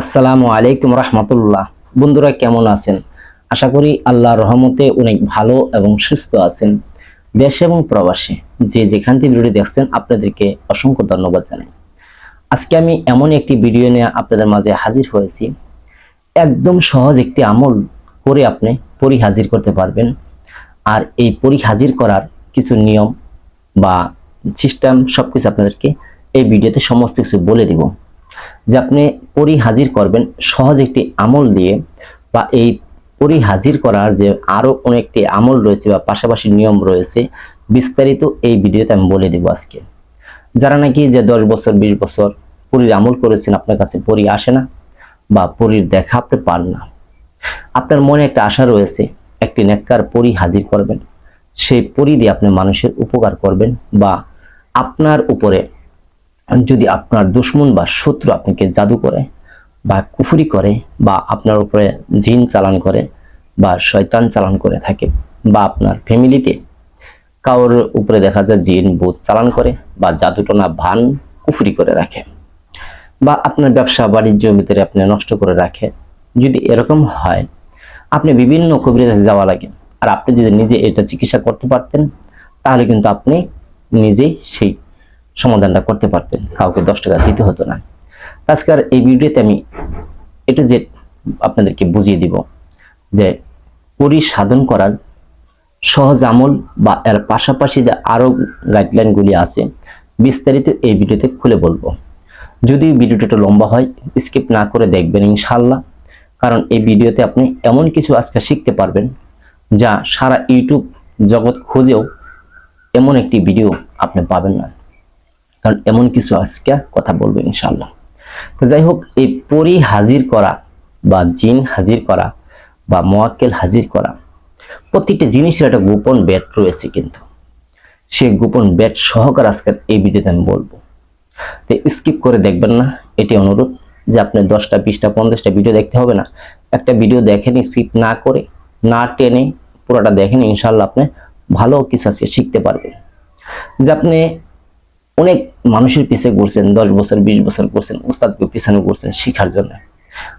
আসসালামু আলাইকুম রহমতুল্লাহ। বন্ধুরা কেমন আছেন? আশা করি আল্লাহর রহমতে অনেক ভালো এবং সুস্থ আছেন। দেশে এবং প্রবাসে যে যেখান থেকে ভিডিও দেখছেন, আপনাদেরকে অসংখ্য ধন্যবাদ জানাই। আজকে আমি এমন একটি ভিডিও নিয়ে আপনাদের মাঝে হাজির হয়েছি। একদম সহজ একটি আমল করে আপনি পরি হাজির করতে পারবেন। আর এই পরি হাজির করার কিছু নিয়ম বা সিস্টেম সবকিছু আপনাদেরকে এই ভিডিওতে সমস্ত কিছু বলে দিব। যে আপনি পরি হাজির করবেন সহজ একটি আমল দিয়ে বা এই পরি হাজির করার যে আরও অনেকটি আমল রয়েছে বা পাশাপাশি নিয়ম রয়েছে, বিস্তারিত এই ভিডিওতে আমি বলে দিব আজকে। যারা নাকি যে দশ বছর, বিশ বছর পরীর আমল করেছেন, আপনার কাছে পরি আসে না বা পরীর দেখা আপনি পান না, আপনার মনে একটা আশা রয়েছে, একটি নেককার পরি হাজির করবেন। সেই পরি দিয়ে আপনি মানুষের উপকার করবেন বা আপনার উপরে যদি আপনার দুশ্মন বা শত্রু আপনাকে জাদু করে বা কুফুরি করে বা আপনার উপরে জিন চালান করে বা শয়তান চালান করে থাকে বা আপনার ফ্যামিলিতে কারোর উপরে দেখা যায় জিন বোধ চালান করে বা জাদুটনা ভান, কুফুরি করে রাখে বা আপনার ব্যবসা বাণিজ্য ভিতরে আপনি নষ্ট করে রাখে। যদি এরকম হয়, আপনি বিভিন্ন কবিরাজে যাওয়া লাগে। আর আপনি যদি নিজে এটা চিকিৎসা করতে পারতেন, তাহলে কিন্তু আপনি নিজেই সেই সমাধানটা করতে পারতেন কাউকে দশ টাকা দিতে হতো না। আজকের এই ভিডিওতে আমি একটু যে আপনাদেরকে বুঝিয়ে দিব যে পরি সাধন করার সহজ আমল বা এর পাশাপাশি যে আরও গাইডলাইনগুলি আছে, বিস্তারিত এই ভিডিওতে খুলে বলব। যদি ভিডিওটা একটু লম্বা হয় স্কিপ না করে দেখবেন ইনশাল্লাহ কারণ এই ভিডিওতে আপনি এমন কিছু আজকে শিখতে পারবেন যা সারা ইউটিউব জগৎ খুঁজেও এমন একটি ভিডিও আপনি পাবেন না। কারণ এমন কিছু আজকে কথা বলব ইনশাল্লাহ তো যাই হোক, এই পরি হাজির করা বা জিন হাজির করা বা মোয়াক্কেল হাজির করা প্রত্যেকটা জিনিসের একটা গোপন ব্যাট রয়েছে কিন্তু। সেই গোপন ব্যাট সহকার আজকের এই ভিডিওতে আমি বলব। তো স্কিপ করে দেখবেন না, এটি অনুরোধ যে আপনি দশটা, বিশটা, পঞ্চাশটা ভিডিও দেখতে হবে না। একটা ভিডিও দেখেন স্কিপ না করে, না টেনে পুরোটা দেখেন ইনশাল্লাহ আপনি ভালো কিছু আজকে শিখতে পারবেন। যে আপনি অনেক মানুষের পিছে ঘুরছেন, দশ বছর, বিশ বছর করছেন উস্তাদকে পিছনে ঘুরছেন শিখার জন্য।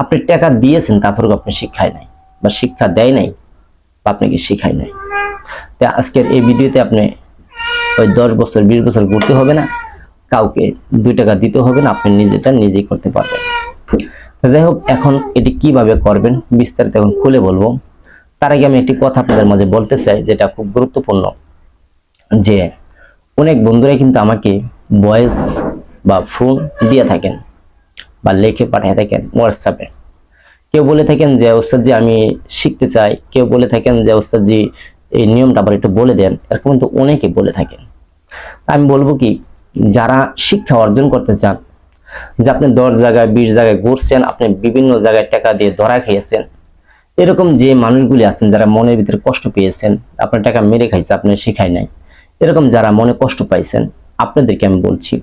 আপনি টাকা দিয়েছেন, তারপরেও আপনি শিক্ষায় নাই বা শিক্ষা দেয় নাই, বা আপনাকে শিখায় নাই। তা আজকের এই ভিডিওতে আপনি ওই দশ বছর, বিশ বছর ঘুরতে হবে না, কাউকে দুই টাকা দিতে হবে না, আপনি নিজেটা নিজেই করতে পারবেন। যাই হোক, এখন এটি কীভাবে করবেন বিস্তারিত এখন খুলে বলব। তার আগে আমি একটি কথা আপনাদের মাঝে বলতে চাই, যেটা খুব গুরুত্বপূর্ণ, যে অনেক বন্ধুরাই কিন্তু আমাকে ভয়েস বা ফোন দিয়ে থাকেন বা লেখে পাঠিয়ে থাকেন হোয়াটসঅ্যাপে কেউ বলে থাকেন যে, ওস্তাদজি, আমি শিখতে চাই। কেউ বলে থাকেন যে, ওস্তাদজি, এই নিয়মটা আবার একটু বলে দেন। এরকম কিন্তু অনেকে বলে থাকেন। আমি বলব কি, যারা শিক্ষা অর্জন করতে চান, যে আপনি দশ জায়গায়, বিশ জায়গায় ঘুরছেন, আপনি বিভিন্ন জায়গায় টাকা দিয়ে ধরা খেয়েছেন, এরকম যে মানুষগুলি আছেন, যারা মনের ভিতরে কষ্ট পেয়েছেন, আপনার টাকা মেরে খাইছে, আপনি শিখাই নাই। এরকম যারা মনে কষ্ট পাইছেন, আপনাদেরকে আমি বলছি,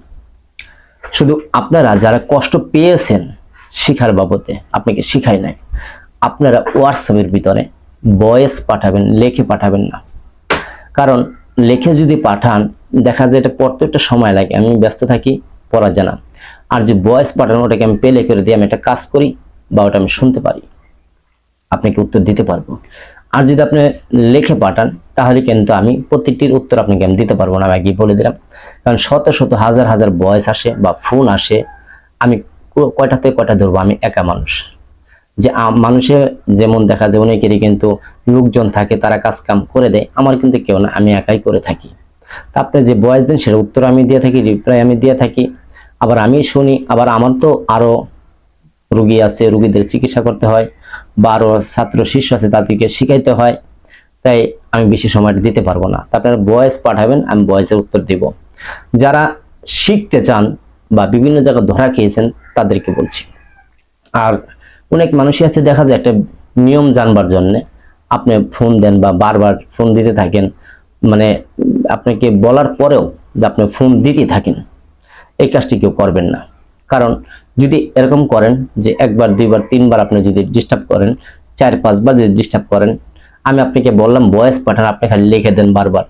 শুধু আপনারা যারা কষ্ট পেয়েছেন শিখার বাবদে, আপনাকে শিখাই নাই, আপনারা হোয়াটসঅ্যাপের ভিতরে ভয়েস পাঠাবেন, লেখে পাঠাবেন না। কারণ লেখে যদি পাঠান, দেখা যায় এটা পড়তে একটা সময় লাগে, আমি ব্যস্ত থাকি, পড়া জানা আর যে ভয়েস পাঠানো, ওটাকে আমি পেলে করে দিয়ে আমি একটা কাজ করি, বা ওটা আমি শুনতে পারি। আপনাকে উত্তর দিতে পারব। আর যদি আপনি লেখে পাঠান, তাহলে কিন্তু আমি প্রত্যেকটির উত্তর আপনাকে আমি দিতে পারব না, আমি আগে বলে দিলাম। কারণ শত শত হাজার হাজার বয়স আসে বা ফোন আসে, আমি কয়টাতে কয়টা ধরবো? আমি একা মানুষ। যে মানুষে যেমন দেখা যায়, অনেকেরই কিন্তু লোকজন থাকে, তারা কাজ কাম করে দেয়, আমার কিন্তু কেউ না, আমি একাই করে থাকি। তা আপনি যে বয়স দেন সেটা উত্তর আমি দিয়ে থাকি রিপ্লাই আমি দিয়ে থাকি। আবার আমি শুনি, আবার আমার তো আরও রুগী আছে, রুগীদের চিকিৎসা করতে হয়। বা আরও ছাত্র শিষ্য আছে, তাদেরকে শিখাইতে হয়। তাই আমি বেশি সময় দিতে পারব না। আপনারা ভয়েস পাঠাবেন, আমি ভয়েসের উত্তর দিব। যারা শিখতে চান বা বিভিন্ন জায়গায় ধরা খেয়েছেন, তাদেরকে বলছি। আর অনেক মানুষই আছে, দেখা যায় একটা নিয়ম জানবার জন্য। আপনি ফোন দেন বা বারবার ফোন দিতে থাকেন। মানে আপনাকে বলার পরেও যে আপনি ফোন দিতে থাকেন। এই কাজটি কেউ করবেন না। কারণ যদি এরকম করেন যে একবার, দুইবার, তিনবার আপনি যদি ডিস্টার্ব করেন, চার, পাঁচবার যদি ডিস্টার্ব করেন, আমি আপনাকে বললাম ভয়েস পাঠান আপনি খালি লিখে দেন বারবার।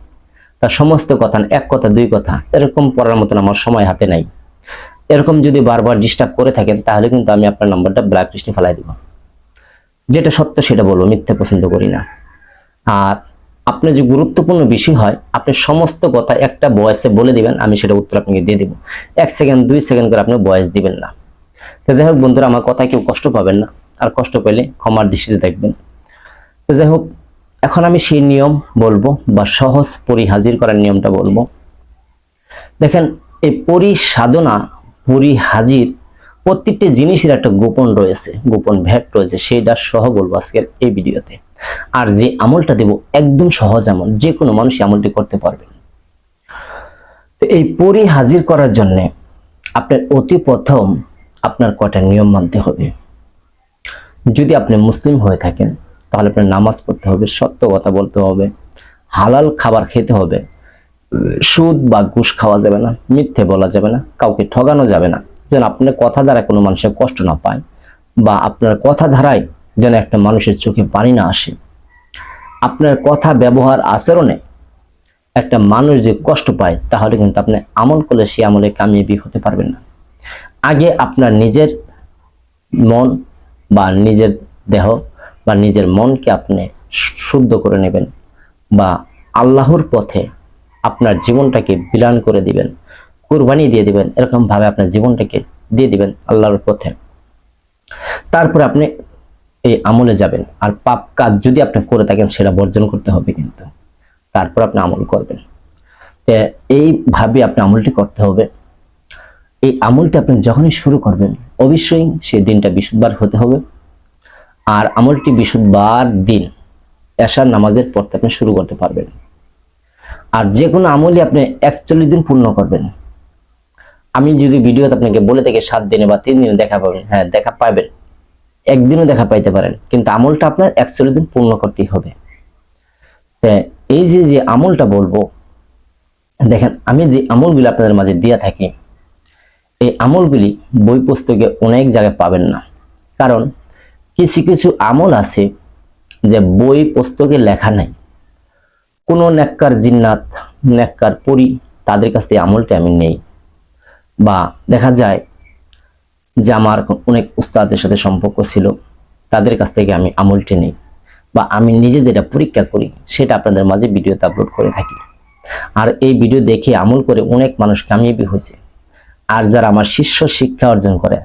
তার সমস্ত কথা, এক কথা, দুই কথা, এরকম পড়ার মতন আমার সময় হাতে নাই। এরকম যদি বারবার ডিস্টার্ব করে থাকেন, তাহলে কিন্তু আমি আপনার নাম্বারটা ব্ল্যাক লিস্টে ফেলাই দিব। যেটা সত্য, সেটা বলব, মিথ্যে পছন্দ করি না। আর আপনার যে গুরুত্বপূর্ণ বিষয় হয়, আপনি সমস্ত কথা একটা ভয়েসে বলে দিবেন, আমি সেটা উত্তর আপনাকে দিয়ে দিব। এক সেকেন্ড দুই সেকেন্ড করে আপনি ভয়েস দিবেন না। তো যাই হোক বন্ধুরা, আমার কথায় কেউ কষ্ট পাবেন না, আর কষ্ট পেলে ক্ষমার দৃষ্টিতে দেখবেন। তো যাই হোক, এখন আমি সেই নিয়ম বলব, বা সহজ পরিহাজির করার নিয়মটা বলব। দেখেন, এই পরিসাধনা, পরিহাজির প্রত্যেকটি জিনিসের একটা গোপন রয়েছে, গোপন ভেট রয়েছে সেটা সহ বলব আজকের এই ভিডিওতে। আর যে আমলটা দেব, একদম সহজ আমল, যে কোনো মানুষ আমলটি করতে পারবে। তো এই পরি হাজির করার জন্য আপনার অতি প্রথম আপনার কটা নিয়ম মানতে হবে। যদি আপনি মুসলিম হয়ে থাকেন, তাহলে আপনার নামাজ পড়তে হবে, সত্য কথা বলতে হবে, হালাল খাবার খেতে হবে। সুদ বা ঘুষ খাওয়া যাবে না, মিথ্যে বলা যাবে না, কাউকে ঠগানো যাবে না। যেন আপনার কথা দ্বারা কোনো মানুষের কষ্ট না পায় বা আপনার কথা ধারায় যেন একটা মানুষের চোখে পানি না আসে। আপনার কথা ব্যবহার আচরণে একটা মানুষ যে কষ্ট পায়, তাহলে কিন্তু আপনি আমল করলে সে আমলে কামিয়াবি হতে পারবেন না। আগে আপনার নিজের মন বা নিজের দেহ বা নিজের মনকে আপনি শুদ্ধ করে নেবেন বা আল্লাহর পথে আপনার জীবনটাকে বিলান করে দিবেন, কুরবানি দিয়ে দিবেন এরকম ভাবে আপনার জীবনটাকে দিয়ে দিবেন আল্লাহর পথে। তারপর আপনি এই আমলে যাবেন। আর পাপ কাজ যদি আপনি করে থাকেন, সেটা বর্জন করতে হবে কিন্তু। তারপর আপনি আমল করবেন। এইভাবে আপনি আমলটি করতে হবে। এই আমলটি আপনি যখনই শুরু করবেন, অবশ্যই সেই দিনটা বিশুদ্ধবার হতে হবে। আর আমলটি বিশুদ্ধবার দিন, এশার নামাজের থেকে আপনি শুরু করতে পারবেন। আর যে কোনো আমলই আপনি একচল্লিশ দিন পূর্ণ করবেন। আমি যদি ভিডিওতে আপনাকে বলে থাকি সাত দিনে বা তিন দিনে দেখা পাবেন হ্যাঁ দেখা পাবেন। একদিনও দেখা পাইতে পারেন, কিন্তু আমলটা আপনার একচল্লিশ দিন পূর্ণ করতেই হবে। এই যে যে আমলটা বলব, দেখেন, আমি যে আমলগুলি আপনাদের মাঝে দিয়া থাকি এই আমলগুলি বই পুস্তকে অনেক জায়গায় পাবেন না। কারণ কিছু কিছু আমল আছে যে বই পুস্তকে লেখা নাই। কোনো নেককার জিন্নাত, নেককার পরি তাদের কাছ থেকে আমলটা আমি নেই। বা দেখা যায় যে আমার অনেক উস্তাদের সাথে সম্পর্ক ছিল, তাদের কাছ থেকে আমি আমলটি নিই। বা আমি নিজে যেটা পরীক্ষা করি, সেটা আপনাদের মাঝে ভিডিওতে আপলোড করে থাকি। আর এই ভিডিও দেখে আমল করে অনেক মানুষ কামিয়াবি হয়েছে। আর যারা আমার শিষ্য শিক্ষা অর্জন করে,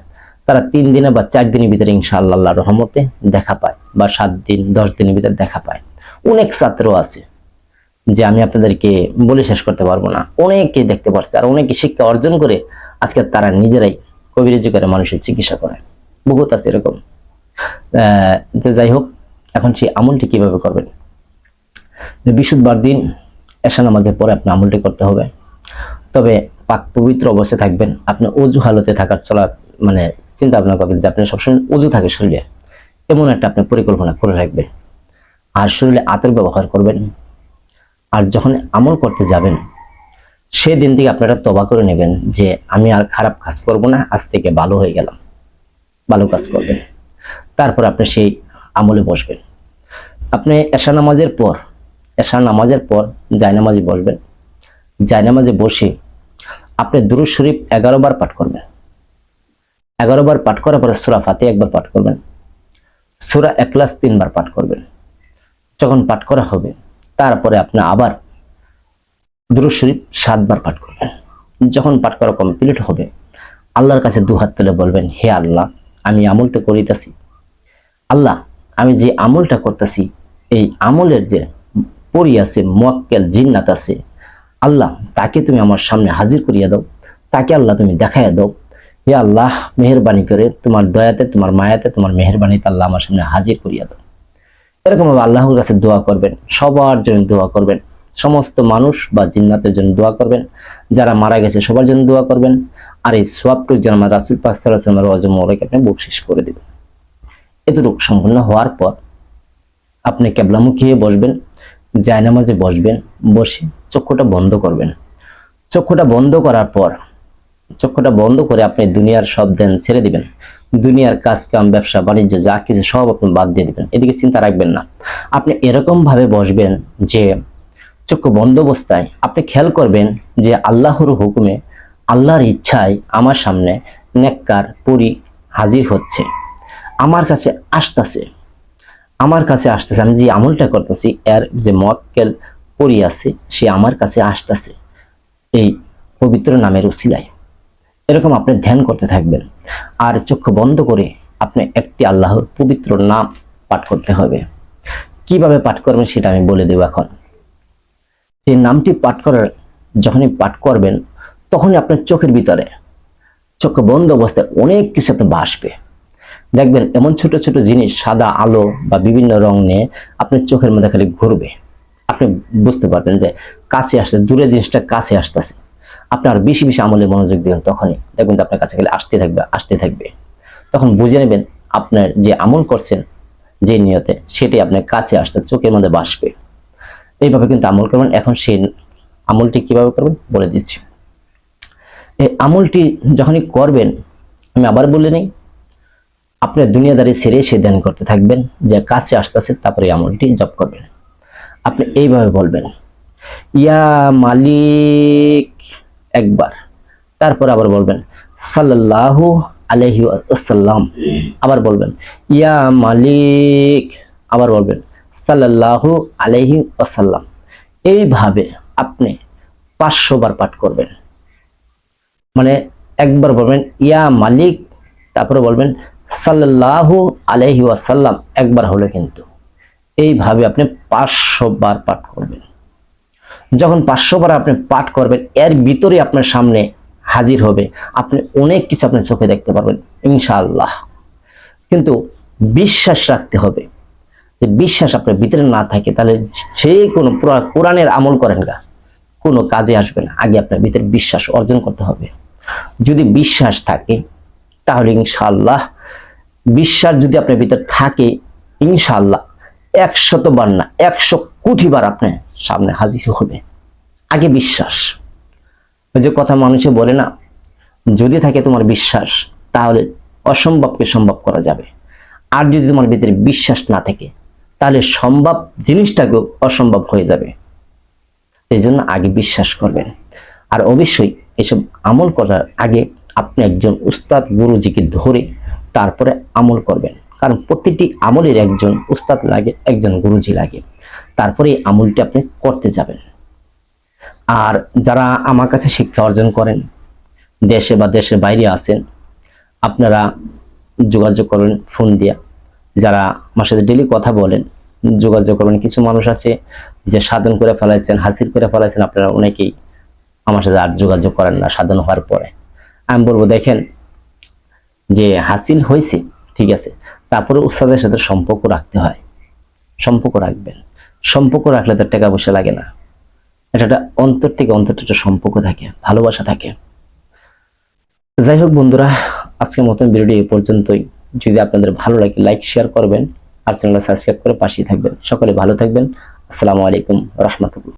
তারা তিন দিনে বা চার দিনের ভিতরে ইনশাআল্লাহ রহমতে দেখা পায় বা সাত দিন, দশ দিনের ভিতরে দেখা পায়। অনেক ছাত্র আছে যে আমি আপনাদেরকে বলে শেষ করতে পারব না। অনেকে দেখতে পারছে আর অনেকে শিক্ষা অর্জন করে আজকে তারা নিজেরাই কবিরাজি করে মানুষের চিকিৎসা করে বহুত আছে এরকম। যে যাই হোক, এখন সেই আমলটি কীভাবে করবেন? বিশুদ্ধবার দিন এশা নামাজের পরে আপনি আমলটি করতে হবে। তবে পাক পবিত্র অবস্থায় থাকবেন। আপনি অজু হালতে থাকার চলা মানে চিন্তা ভাবনা করবেন যে আপনি সবসময় অজু থাকে শরীরে। এমন একটা আপনি পরিকল্পনা করে রাখবেন। আর শরীরে আতর ব্যবহার করবেন। আর যখন আমল করতে যাবেন, সেদিন থেকে আপনারা তবা করে নেবেন যে, আমি আর খারাপ কাজ করব না, আজ থেকে ভালো হয়ে গেলাম। ভালো কাজ করবেন। তারপর আপনি সেই আমলে বসবেন। আপনি এশা নামাজের পর এশা নামাজের পর জায়নামাজে বসবেন। জায়নামাজে বসে আপনি দুরুদ শরীফ এগারো বার পাঠ করবেন। এগারো বার পাঠ করার পরে সুরা ফাতে একবার পাঠ করবেন। সুরা একলাস তিনবার পাঠ করবেন। যখন পাঠ করা হবে, তারপরে আপনি আবার দুরুদ শরীফ সাতবার পাঠ করবেন। যখন পাঠ করা কমপ্লিট হবে, আল্লাহর কাছে দু হাত তুলে বলবেন, হে আল্লাহ, আমি আমলটা করিতেছি। আল্লাহ, আমি যে আমলটা করতেছি, এই আমলের যে পরি আছে, মোয়াক্কেল জিন্নাত আছে আল্লাহ, তাকে তুমি আমার সামনে হাজির করিয়া দাও, তাকে আল্লাহ তুমি দেখাইয়া দাও। হে আল্লাহ, মেহরবানি করে তোমার দয়াতে, তোমার মায়াতে, তোমার মেহরবানিতে আল্লাহ আমার সামনে হাজির করিয়া দাও। এরকম ভাবে আল্লাহর কাছে দোয়া করবেন, সবার জন্য দোয়া করবেন, সমস্ত মানুষ বা জিন্নাতের জন্য দোয়া করবেন, যারা মারা গেছে সবার জন্য দোয়া করবেন, আর এই সোয়াবটুক যেন আমার রাসুল পাক সাল্লাহ রজম মৌলাকে আপনি বকশিস করে দেবেন। এতটুকু সম্পূর্ণ হওয়ার পর আপনি কেবলামুখী হয়ে বসবেন জায়নামাজে বসবেন, বসে চক্ষুটা বন্ধ করবেন। চক্ষুটা বন্ধ করার পর, চক্ষুটা বন্ধ করে আপনি দুনিয়ার সব দেন ছেড়ে দিবেন। দুনিয়ার কাজ কাম ব্যবসা, বাণিজ্য, যা কিছু, সব আপনি বাদ দিয়ে দিবেন। এদিকে চিন্তা রাখবেন না। আপনি এরকম ভাবে বসবেন যে চক্ষু বন্ধ অবস্থায় আপনি খেয়াল করবেন যে আল্লাহর হুকুমে, আল্লাহর ইচ্ছায় আমার সামনে নেককার, পরি হাজির হচ্ছে। আমার কাছে আসতেছে। আমার কাছে আসতেছে, আমি যে আমলটা করতেছি, এর যে মক্কেল পরি আছে, সে আমার কাছে আসতেছে। এই পবিত্র নামের উসিলায়। এরকম আপনি ধ্যান করতে থাকবেন। আর চক্ষু বন্ধ করে আপনি একটি আল্লাহর পবিত্র নাম পাঠ করতে হবে। কীভাবে পাঠ করবেন সেটা আমি বলে দেব এখন। যে নামটি পাঠ করার, যখনই পাঠ করবেন, তখনই আপনার চোখের ভিতরে, চোখ বন্ধ অবস্থায় অনেক কিছু আপনার ভাসবে দেখবেন এমন ছোট ছোট জিনিস, সাদা আলো বা বিভিন্ন রং নিয়ে আপনার চোখের মধ্যে খালি ঘুরবে। আপনি বুঝতে পারবেন যে কাছে আসতে দূরের জিনিসটা কাছে আসতেছে। আপনার বেশি বেশি আমলে মনোযোগ দিবেন তখনই। দেখবেন যে আপনার কাছে খালি আসতে থাকবে আসতে থাকবে। তখন বুঝে নেবেন আপনার যে আমল করছেন, যে নিয়তে সেটাই আপনার কাছে আসতে, চোখের মধ্যে বাসবে। এইভাবে কিন্তু আমল করবেন। এখন সেই আমলটি কীভাবে করবেন? বলে দিচ্ছি। এই আমলটি যখনই করবেন, আমি আবার বলে নেই আপনার দুনিয়াদারি ছেড়ে সে ধ্যান করতে থাকবেন, যে কাছে আসতেছে তারপরে আমলটি জপ করবেন। আপনি এইভাবে বলবেন, ইয়া মালিক, একবার। তারপর আবার বলবেন, সাল্লাল্লাহু আলাইহি ওয়াসাল্লাম। আবার বলবেন, ইয়া মালিক, আবার বলবেন, সাল্লাল্লাহু আলাইহি ওয়াসাল্লাম। এইভাবে আপনি পাঁচশো বার পাঠ করবেন। মানে একবার বলবেন, ইয়া মালিক, তারপরে বলবেন সাল্লাল্লাহু আলাইহি ওয়াসাল্লাম একবার হলো কিন্তু। এইভাবে আপনি পাঁচশো বার পাঠ করবেন। যখন পাঁচশো বার আপনি পাঠ করবেন, এর ভিতরে আপনার সামনে হাজির হবে, আপনি অনেক কিছু আপনার চোখে দেখতে পারবেন, ইনশাআল্লাহ। কিন্তু বিশ্বাস রাখতে হবে। যে বিশ্বাস আপনার ভিতরে না থাকে, তাহলে যে কোনো কোরআনের আমল করেন না কোনো কাজে আসবে না। আগে আপনার ভিতরে বিশ্বাস অর্জন করতে হবে। যদি বিশ্বাস থাকে, তাহলে ইনশাআল্লাহ বিশ্বাস যদি আপনার ভিতরে থাকে, ইনশাআল্লাহ একশত বার না, একশো কোটি বার আপনার সামনে হাজির হবে। আগে বিশ্বাস। যে কথা মানুষে বলে না, যদি থাকে তোমার বিশ্বাস, তাহলে অসম্ভবকে সম্ভব করা যাবে। আর যদি তোমার ভিতরে বিশ্বাস না থাকে, তাহলে সম্ভব জিনিসটাকেও অসম্ভব হয়ে যাবে। এই জন্য আগে বিশ্বাস করবেন। আর অবশ্যই এসব আমল করার আগে আপনি একজন উস্তাদ, গুরুজিকে ধরে তারপরে আমল করবেন। কারণ প্রতিটি আমলের একজন উস্তাদ লাগে, একজন গুরুজি লাগে। তারপরে এই আমলটি আপনি করতে যাবেন। আর যারা আমার কাছে শিক্ষা অর্জন করেন, দেশে বা দেশের বাইরে আছেন, আপনারা যোগাযোগ করবেন ফোন দিয়া। যারা আমার সাথে ডেলি কথা বলেন, যোগাযোগ করবেন। কিছু মানুষ আছে যে সাধন করে ফেলাইছেন, হাসিল করে ফেলাইছেন, আপনারা অনেকেই আমার সাথে আর যোগাযোগ করেন না, সাধন হওয়ার পরে। আমি বলব, দেখেন যে হাসিল হয়েছে, ঠিক আছে, তারপরে উস্তাদের সাথে সম্পর্ক রাখতে হয়। সম্পর্ক রাখবেন। সম্পর্ক রাখলে তার টাকা পয়সা লাগে না। এটা একটা অন্তর থেকে অন্তর একটা সম্পর্ক থাকে, ভালোবাসা থাকে। যাই হোক বন্ধুরা, আজকের মতন ভিডিওটি এই পর্যন্তই। যদি আপনাদের ভালো লাগে লাইক শেয়ার করবেন আর চ্যানেলটা সাবস্ক্রাইব করে পাশেই থাকবেন। সকলে ভালো থাকবেন। আসসালামু আলাইকুম, রহমতুল্লাহ।